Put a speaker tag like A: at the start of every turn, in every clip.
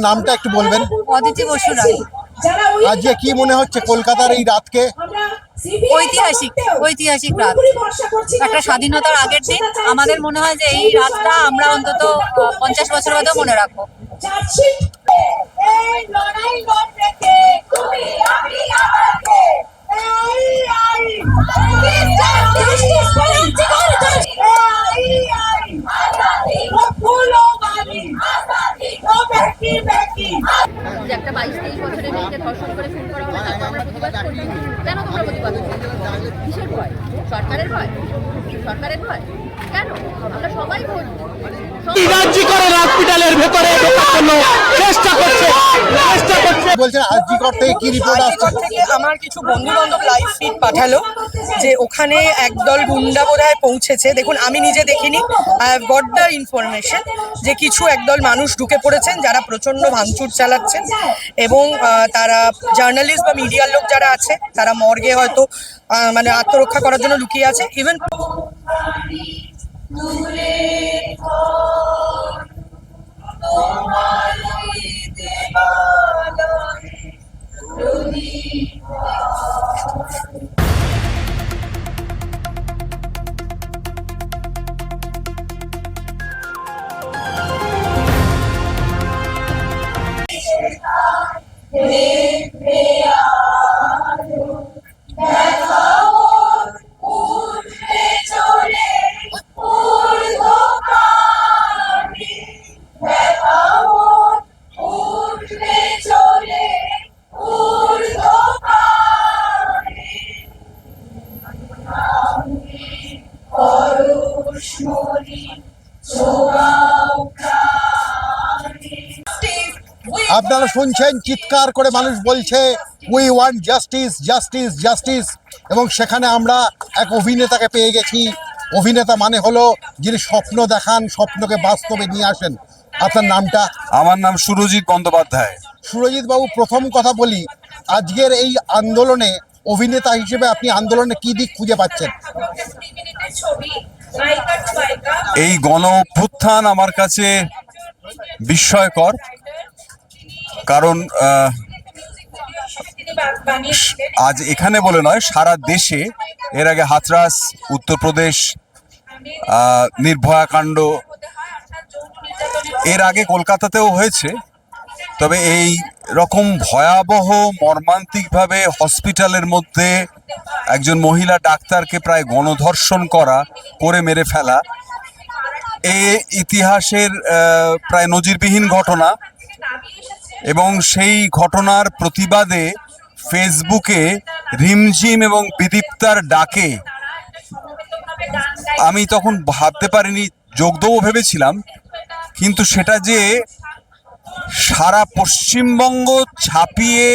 A: নামটা একটু বলবেন
B: অদিতি বসু রায়
A: আজকে কি মনে হচ্ছে কলকাতার এই রাতকে
B: ঐতিহাসিক ঐতিহাসিক রাত একটা স্বাধীনতার আগের দিন আমাদের মনে হয় যে এই রাতটা আমরা অন্তত পঞ্চাশ বছর বাদেও মনে রাখব
C: যে একটা বাইশ তেইশ বছরের মেয়েকে ধর্ষণ করে খুন করা হলো তারপর আমরা প্রতিবাদ করি কেন তোমরা প্রতিবাদ করছ? কিসের ভয়? সরকারের ভয়? সরকারের ভয়? কেন? আমরা সবাই ভোট।
D: রাজ্যিকরের হসপিটালের ভেতরে ঢোকার জন্য চেষ্টা করছে চেষ্টা করছে।
A: থেকে কি রিপোর্ট আসছে?
E: আমার কিছু বন্ধু বান্ধব লাইভ ফিড পাঠালো যে ওখানে একদল গুন্ডা বোধহয় পৌঁছেছে। দেখুন আমি নিজে দেখিনি I have got the information যে কিছু একদল মানুষ ঢুকে পড়েছেন যারা প্রচণ্ড ভাঙচুর চালাচ্ছেন এবং তারা জার্নালিস্ট বা মিডিয়ার লোক যারা আছে তারা মর্গে হয়তো মানে আত্মরক্ষা করার জন্য লুকিয়ে আছে। ইভেন
A: শুনছেন চিৎকার করে মানুষ বলছে we want justice justice justice এবং সেখানে আমরা এক অভিনেতাকে পেয়ে গেছি। অভিনেতা মানে হলো যিনি স্বপ্ন দেখান স্বপ্নকে বাস্তবে নিয়ে আসেন। আপনার নামটা?
F: আমার নাম সুরজিৎ বন্দ্যোপাধ্যায়।
A: সুরজিৎ বাবু প্রথম কথা বলি আজকের এই আন্দোলনে অভিনেতা হিসেবে আপনি আন্দোলনে কি দিক খুঁজে পাচ্ছেন?
F: এই গণ অভ্যুত্থান আমার কাছে বিস্ময়কর। কারণ আজ এখানে বলে নয়, সারা দেশে এর আগে হাতরাস উত্তরপ্রদেশ নির্ভয়া কাণ্ড এর আগে কলকাতাতেও হয়েছে। তবে এই রকম ভয়াবহ, মর্মান্তিকভাবে হসপিটালের মধ্যে একজন মহিলা ডাক্তারকে প্রায় গণধর্ষণ করা, করে মেরে ফেলা, এ ইতিহাসের প্রায় নজিরবিহীন ঘটনা। এবং সেই ঘটনার প্রতিবাদে ফেসবুকে রিমঝিম এবং বিদীপ্তার ডাকে আমি তখন ভাবতে পারিনি যোগ দেবো ভেবেছিলাম, কিন্তু সেটা যে সারা পশ্চিমবঙ্গ ছাপিয়ে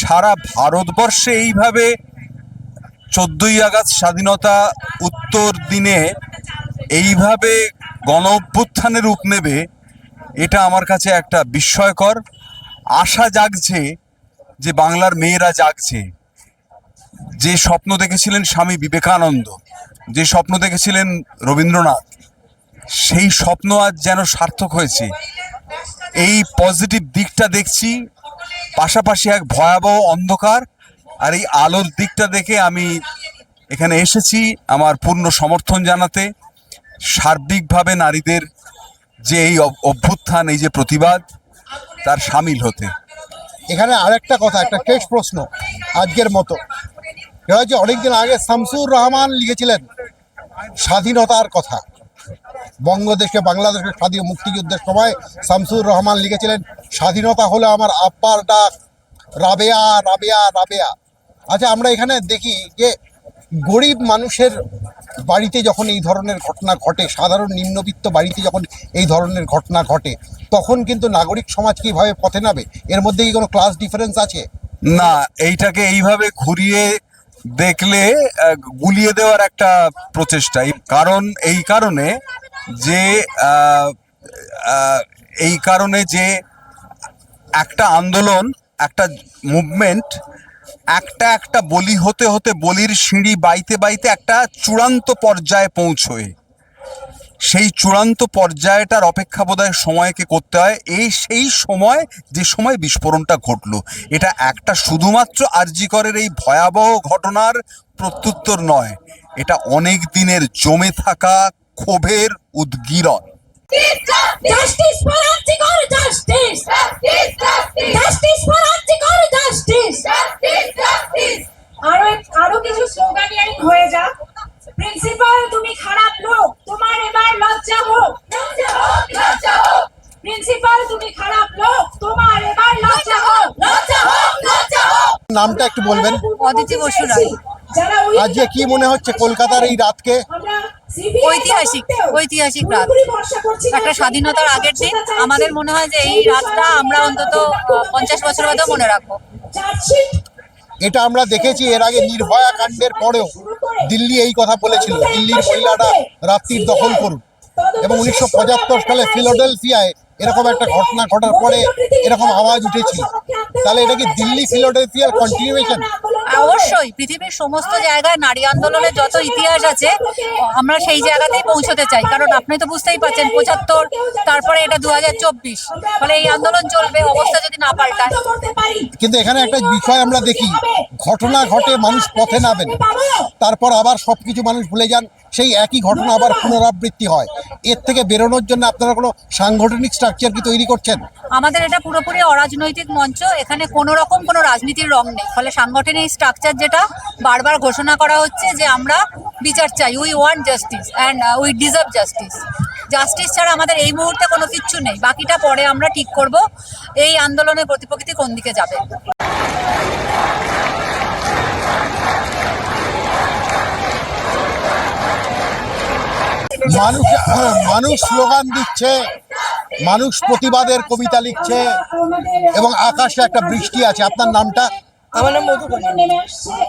F: সারা ভারতবর্ষে এইভাবে চোদ্দই আগস্ট স্বাধীনতা উত্তর দিনে এইভাবে গণ অভ্যুত্থানের রূপ নেবে, এটা আমার কাছে একটা বিস্ময়কর আশা জাগছে যে বাংলার মেয়েরা জাগছে। যে স্বপ্ন দেখেছিলেন স্বামী বিবেকানন্দ, যে স্বপ্ন দেখেছিলেন রবীন্দ্রনাথ, সেই স্বপ্ন আজ যেন সার্থক হয়েছে। এই পজিটিভ দিকটা দেখছি, পাশাপাশি এক ভয়াবহ অন্ধকার আর এই আলোর দিকটা দেখে আমি এখানে এসেছি আমার পূর্ণ সমর্থন জানাতে। সার্বিকভাবে নারীদের যে এই অভ্যুত্থান, এই যে প্রতিবাদ তার সামিল হতে।
A: এখানে আরেকটা কথা, একটা শেষ প্রশ্ন আজকের মতো। হচ্ছে অনেকদিন আগে শামসুর রহমান লিখেছিলেন স্বাধীনতার কথা। বঙ্গদেশে বাংলাদেশের স্বাধীন মুক্তিযুদ্ধের সময় শামসুর রহমান লিখেছিলেন, স্বাধীনতা হলো আমার আব্বার ডাক। রাবেয়া রাবেয়া রাবেয়া। আচ্ছা আমরা এখানে দেখি যে গরিব মানুষের বাড়িতে যখন এই ধরনের ঘটনা ঘটে, সাধারণ নিম্নবিত্ত বাড়িতে যখন এই ধরনের ঘটনা ঘটে, তখন কিন্তু নাগরিক সমাজ কীভাবে পথে নাবে এর মধ্যে কি কোনো ক্লাস ডিফারেন্স আছে?
F: না, এইটাকে এইভাবে ঘুরিয়ে দেখলে গুলিয়ে দেওয়ার একটা প্রচেষ্টা। কারণ, এই কারণে যে এই কারণে যে একটা আন্দোলন, একটা মুভমেন্ট একটা একটা বলি হতে হতে বলির সিঁড়ি বাইতে বাইতে একটা চূড়ান্ত পর্যায়ে পৌঁছয়। সেই চূড়ান্ত পর্যায়টার অপেক্ষা বোধহয় সময়কে করতে হয়। এই, সেই সময়, যে সময় বিস্ফোরণটা ঘটলো, এটা একটা শুধুমাত্র আরজিকরের এই ভয়াবহ ঘটনার প্রত্যুত্তর নয়, এটা অনেক দিনের জমে থাকা ক্ষোভের উদ্গীরণ।
G: Justice for article justice justice justice justice for article justice justice justice আরও আরও কিছু স্লোগানিয়ারিং হয়ে যাক। প্রিন্সিপাল তুমি খারাপ লোক তোমার এবার লজ্জা হোক লজ্জা হোক লজ্জা হোক প্রিন্সিপাল তুমি খারাপ লোক তোমার এবার লজ্জা হোক লজ্জা হোক লজ্জা হোক
A: নামটা একটু বলবেন?
B: অদিতি বসু রায়।
A: আজকে কি মনে হচ্ছে কলকাতার এই রাতকে?
B: ঐতিহাসিক। ঐতিহাসিক রাত। একটা স্বাধীনতার আগের দিন আমাদের মনে হয় যে এই রাতটা আমরা অন্তত পঞ্চাশ বছর বাদেও মনে রাখব।
A: এটা আমরা দেখেছি এর আগে নির্ভয়া কাণ্ডের পরেও দিল্লি এই কথা বলেছিল। দিল্লির মহিলাটা রাত্রির দখল করুন। এবং উনিশশো পঁচাত্তর সালে ফিলোডেলফিয়ায় এরকম একটা ঘটনা ঘটার পরে এরকম আওয়াজ উঠেছিল। তাহলে এটা কি দিল্লি ফিলোডেলফিয়ার কন্টিনিউয়েশন
B: অবশ্যই পৃথিবীর সমস্ত জায়গায় নারী আন্দোলনের যত ইতিহাস আছে আমরা সেই জায়গাতেই পৌঁছতে চাই। কারণ আপনি তো বুঝতেই পারছেন পঁচাত্তর তারপরে এটা দু হাজার চব্বিশ। ফলে এই আন্দোলন চলবে অবস্থা যদি না পাল্টায়।
A: কিন্তু এখানে একটা বিষয় আমরা দেখি ঘটনা ঘটে মানুষ পথে নামেন তারপর আবার সবকিছু মানুষ ভুলে যান সেই একই ঘটনা আবার পুনরাবৃত্তি হয়। এর থেকে বেরোনোর জন্য আপনারা কোনো সাংগঠনিক স্ট্রাকচার কি তৈরি করছেন?
B: আমাদের এটা পুরোপুরি অরাজনৈতিক মঞ্চ এখানে কোনো রকম কোনো রাজনীতির রং নেই। ফলে সাংগঠনিক স্ট্রাকচার যেটা বারবার ঘোষণা করা হচ্ছে যে আমরা বিচার চাই। We want justice and we deserve justice justice ছাড়া আমাদের এই মুহূর্তে কোনো কিচ্ছু নেই। বাকিটা পরে আমরা ঠিক করব। এই আন্দোলনের গতিপ্রকৃতি কোন দিকে যাবে?
A: মানুষ মানুষ স্লোগান দিচ্ছে, মানুষ প্রতিবাদের কবিতা লিখছে, এবং আকাশে একটা বৃষ্টি আছে। আপনার নামটা?
E: আমার নাম মধুবনী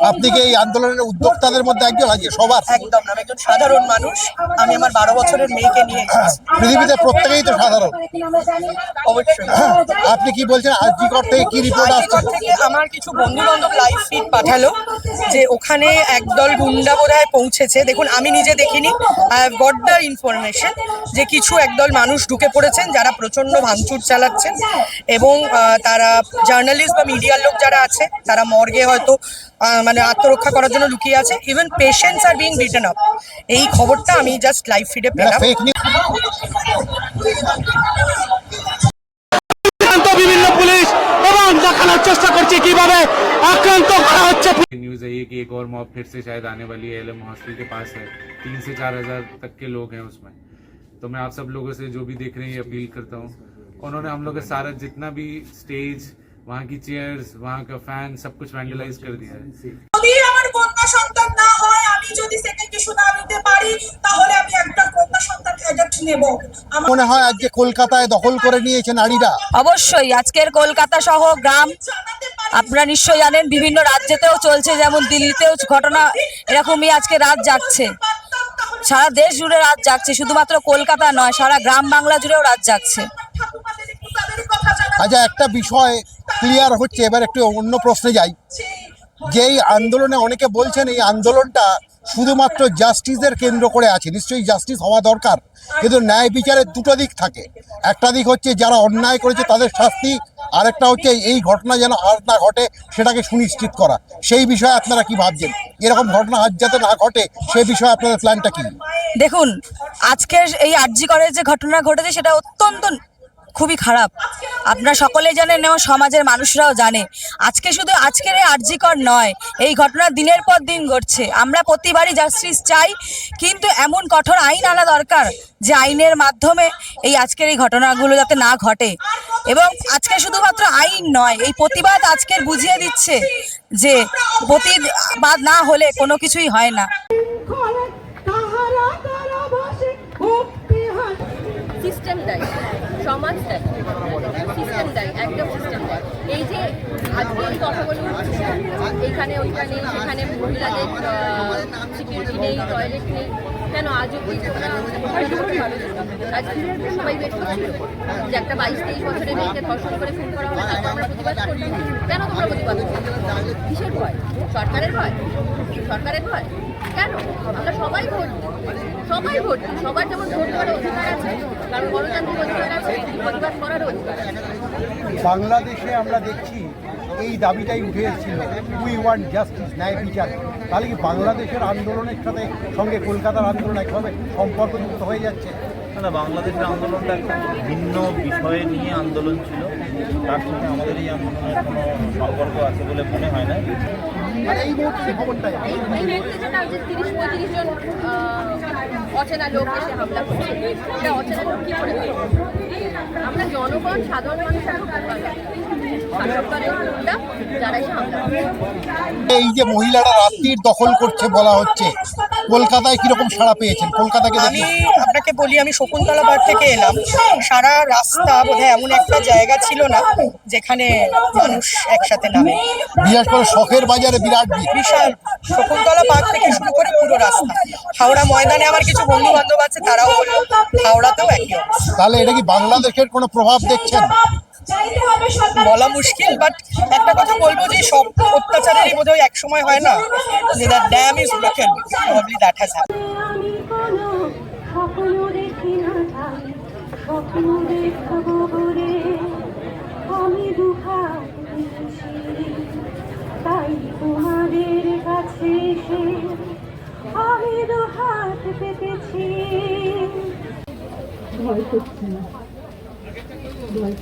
A: আপনি কি এই আন্দোলনের উদ্যোক্তাদের মধ্যে একজন আজকে সবার?
E: একদম আমি একজন সাধারণ মানুষ। আমি আমার বারো বছরের মেয়েকে নিয়ে
A: পৃথিবীতে প্রত্যেকেই তো সাধারণ।
E: অবশ্যই।
A: আপনি কি বলছেন আজকে থেকে কি রিপোর্ট আসছে?
E: আমার কিছু বন্ধু বান্ধব লাইভ ফিড পাঠালো যে ওখানে একদল গুন্ডা বোধহয় পৌঁছেছে। দেখুন আমি নিজে দেখিনি। I have got the information যে কিছু একদল মানুষ ঢুকে পড়েছেন যারা প্রচণ্ড ভাঙচুর চালাচ্ছেন এবং তারা জার্নালিস্ট বা মিডিয়ার লোক যারা আছে তারা মর্গে হয়তো আহ, মানে আত্মরক্ষা করার জন্য লুকিয়ে আছে even patients are being return up এই খবরটা আমি জাস্ট লাইভ ফিডে
A: এটা
E: পেলাম
A: ফেক নিউজ
D: আক্রান্ত বিভিন্ন পুলিশ এবং দেখানোর চেষ্টা করছে কিভাবে আক্রান্ত করা হচ্ছে
H: न्यूज़ है ये कि एक और मॉब फिर से शायद आने वाली है एलएम हॉस्टल के पास है तीन से चार हजार तक के लोग हैं उसमें तो मैं आप सब लोगों से जो भी देख रहे हैं ये अपील करता हूँ उन्होंने हम लोग का सारा जितना भी स्टेज वहाँ की चेयर्स वहाँ का फैन सब कुछ वैंडलाइज कर दिया है
E: যদি আমার কন্যা সন্তান না হয় আমি যদি সেকেন্ড ইস্যু না নিতে পারি তাহলে আমি একটা কন্যা সন্তান অ্যাডাপ্ট নেব আমার
A: মনে হয় আজকে কলকাতায় দখল করে নিয়েছে নারীরা
I: অবশ্যই আজকের কলকাতা সহ গ্রাম আপনারা নিশ্চয়ই জানেন বিভিন্ন রাজ্যেতেও চলছে যেমন দিল্লিতেও ঘটনা এরকমই আজকে রাত জাগছে সারা দেশ জুড়ে রাত জাগছে শুধুমাত্র কলকাতা নয় সারা গ্রাম বাংলা জুড়েও রাত জাগছে
A: আচ্ছা একটা বিষয় ক্লিয়ার হচ্ছে, এবার একটু অন্য প্রশ্নে যাই। যে এই আন্দোলনে অনেকে বলছেন, এই আন্দোলনটা শুধুমাত্র জাস্টিসের কেন্দ্র করে আছে, নিশ্চয়ই জাস্টিস হওয়া দরকার। কিন্তু ন্যায় বিচারের দুটো দিক থাকে। একটা দিক হচ্ছে, যারা অন্যায় করেছে তাদের শাস্তি, আরেকটা হচ্ছে, এই ঘটনা যেন আর না ঘটে, সেটাকে সুনিশ্চিত করা। সেই বিষয়ে আপনারা কি ভাবছেন? এরকম ঘটনা আজ যাতে না ঘটে সেই বিষয়ে আপনাদের প্ল্যানটা কি?
I: দেখুন, আজকের এই আরজি করের যে ঘটনা ঘটেছে, সেটা অত্যন্ত খুবই খারাপ। আপনারা সকলেই জানেন এবং সমাজের মানুষরাও জানে। আজকে শুধু আজকের এই আরজিকর নয়, এই ঘটনা দিনের পর দিন ঘটছে। আমরা প্রতিবারই জাস্টিস চাই, কিন্তু এমন কঠোর আইন আনা দরকার যে আইনের মাধ্যমে এই আজকের এই ঘটনাগুলো যাতে না ঘটে। এবং আজকে শুধুমাত্র আইন নয়, এই প্রতিবাদ আজকের বুঝিয়ে দিচ্ছে যে প্রতিবাদ না হলে কোনো কিছুই হয় না।
C: সিস্টেম সমাজ সিস্টেম দেয় একদম সিস্টেম দেয় এই যে আজকে এই কথা বলে উঠছে, এইখানে ওইখানে সেখানে মহিলাদের সিকিউরিটি নেই টয়লেট নেই কেন আজও সবাই বের করছিল যে একটা বাইশ তেইশ বছরের মেয়েকে ধর্ষণ করে খুন করা তারপর আমরা প্রতিবাদ করছি কেন তোমরা প্রতিবাদ কিসের ভয়? সরকারের ভয়? সরকারের ভয়? কেন? আমরা সবাই ভোট সবাই ভোট সবার যেমন ভোট করার অধিকার
A: বাংলাদেশে আমরা দেখছি এই দাবিটাই উঠে এসেছিল উই ওয়ান্ট জাস্টিস ন্যায় বিচার। তাহলে কি বাংলাদেশের আন্দোলনের সাথে সঙ্গে কলকাতার আন্দোলন একভাবে সম্পর্কযুক্ত হয়ে যাচ্ছে?
J: না বাংলাদেশের আন্দোলনটা একটা ভিন্ন বিষয়ে নিয়ে আন্দোলন ছিল। তার সঙ্গে আমাদের এই আন্দোলনের কোনো সম্পর্ক আছে বলে মনে হয় না।
A: মানে এই মুহূর্তে খবরটাই
C: অচেনা লোক এসে হামলা করছে এটা অচেনা লোক কি করে? আমরা জনগণ সাধারণ মানুষ। শাসক দলের লোকটা যারা এসে হামলা
A: এই যে মহিলারা রাত্রির দখল করছে বলা হচ্ছে কলকাতায় কীরকম সাড়া পেয়েছেন? কলকাতাকে
E: আমি আপনাকে বলি আমি শকুন্তলা বার থেকে এলাম। সারা রাস্তা বোধহয় এমন একটা জায়গা ছিল না যেখানে মানুষ একসাথে নামে।
A: বিশেষ করে শখের বাজারে বিরাট
E: বিশাল শকুন্তলা পার্ক থেকে শুরু করে পুরো রাস্তা। হাওড়া ময়দানে আমার কিছু বন্ধু বান্ধব আছে তারাও বলল হাওড়াতেও একই
A: তাহলে এটা কি বাংলাদেশের কোনো প্রভাব দেখছেন?
E: বলা মুশকিল বাট একটা কথা বলব যে সব অত্যাচারেরই বোধহয় এক সময় হয় না যে
G: the dam is broken probably that has তাই তোমাদের কাছে এসে আমি দুহাত পেতেছি। ভয় করছে না। ভয়